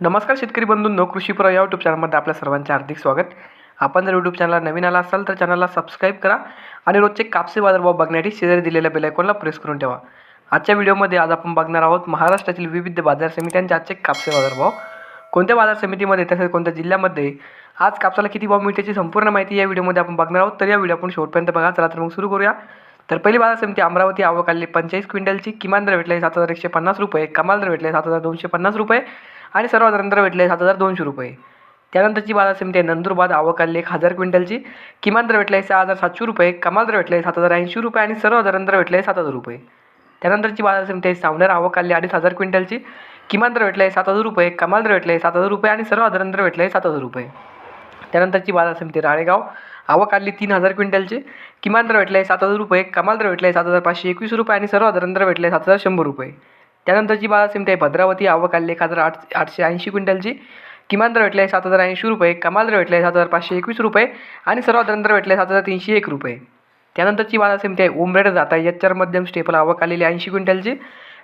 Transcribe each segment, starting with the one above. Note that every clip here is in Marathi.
नमस्कार शेतकरी बंधूंनो कृषीपुरा या यूट्यूब चॅनलमध्ये आपल्या सर्वांचे हार्दिक स्वागत. आपण जर यूट्यूब चॅनलला नवीन आला असाल तर चॅनलला सबस्क्राईब करा आणि रोजचे कापसे बाजारभाव बघण्यासाठी शेजारी दिलेल्या बेलायकॉनला प्रेस करून ठेवा. आजच्या व्हिडिओमध्ये आज आपण बघणार आहोत महाराष्ट्रातील विविध बाजार समित्यांचे आजचे कापसे बाजारभाव कोणत्या बाजार समितीमध्ये तसेच कोणत्या जिल्ह्यामध्ये आज कापसाला किती भाव मिळते याची संपूर्ण माहिती या व्हिडिओमध्ये आपण बघणार आहोत. तर या व्हिडिओ आपण शेवटपर्यंत बघा. चला तर मग सुरू करूया. तर पहिली बाजार समिती अमरावती आवक आलेली पंचेचाळीस क्विंटलची. किमान दर भेटले सात हजार एकशे पन्नास रुपये. कमाल दर भेटले सात हजार दोनशे पन्नास रुपये. आणि सर्वात नंतर भेटले सात हजार दोनशे रुपये. त्यानंतरची बाजार समिती आहे नंदुरबाद आवक एक हजार क्विंटलची. किमान दर भेटले सहा हजार सातशे रुपये कमाल दर भेटले सात हजार ऐंशी रुपये आणि सर्व दर भेटले सात हजार रुपये. त्यानंतरची बाजार समिती आहे सावनेर आवक अडीच हजार क्विंटलची. किमान दर भेटले सात हजार रुपये कमाल दर भेटले सात हजार रुपये आणि सर्व दर भेटले सात हजार रुपये. त्यानंतरची बाजार समिती राळेगाव आवकाली तीन हजार क्विंटलची. किमान दर भेटले सात हजार रुपये कमाल दर भेटले सात हजार पाचशे एकवीस रुपये आणि सर्व दर भेटले सात हजार शंभर रुपये. त्यानंतरची बाजार समिती आहे भद्रावती. आवक आली एक हजार आठ आठशे ऐंशी क्विंटलची. किमान दर भेटले सात हजार ऐंशी रुपये. कमाल दर भेटले सात हजार पाचशे एकवीस रुपये. आणि सर्वात दर भेटले सात हजार तीनशे एक रुपये. त्यानंतरची बाजार समिती आहे उमरेड जाता एच आर मध्यम स्टेपल आवक आलेली ऐंशी क्विंटलची.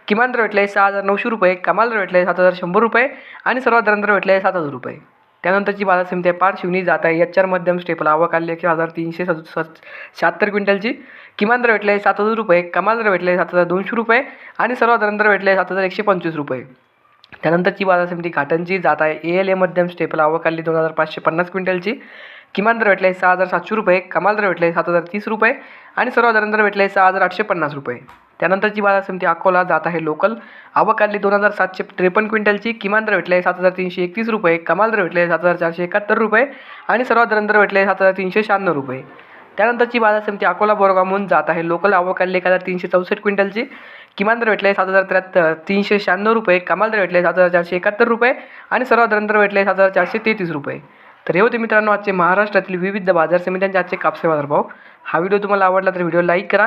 किमान दर भेटले सहा हजार नऊशे रुपये. कमाल दर भेटले सात हजार शंभर रुपये. आणि सर्वात दर भेटले सात हजार रुपये. त्यानंतरची बाजार समिती आहे. पार शिवनी जात आहे. एच आर मध्यम स्टेपल आवक आली एक हजार तीनशे सद शहात्तर क्विंटलची. किमान दर भेटले सात हजार रुपये. कमाल दर भेटले सात हजार दोनशे रुपये. आणि सर्वसाधारण दर भेटले सात हजार एकशे पंचवीस रुपये. त्यानंतरची बाजार समिती घाटनची जात आहे. ए एल ए मध्यम स्टेपल आवक आली दोन हजार पाचशे पन्नास क्विंटलची. किमान दर भेटले सहा हजार सातशे रुपये. कमाल दर भेटले सात हजार तीस रुपये. आणि सर्वसाधारण दर भेटले सहा हजार आठशे पन्नास रुपये. त्यानंतरची बाजार समिती अकोला जात आहे लोकल. आवक दोन हजार सातशे त्रेपन्न क्विंटलची. किमान दर भेटले सात हजार तीनशे एकतीस रुपये. कमाल दर भेटले सात हजार चारशे एकाहत्तर रुपये. आणि सर्वात दर भेटले सात हजार तीनशे शहाण्णव रुपये. त्यानंतरची बाजार समिती अकोला बोरगावहून जात आहे. लोकल आवक एक हजार तीनशे चौसष्ट क्विंटलची. किमान दर भेटले सात हजार त्र्याहत्तर तीनशे शहाण्णव रुपये. कमाल दर भेटले सात हजार चारशे एकाहत्तर रुपये. आणि सर्वात दर भेटले सात हजार चारशे तेहतीस रुपये. तर हे होते मित्रांनो आजचे महाराष्ट्रातील विविध बाजार समित्यांचे आजचे कापसे बाजारभाव. हा व्हिडिओ तुम्हाला आवडला तर व्हिडिओ लाईक करा.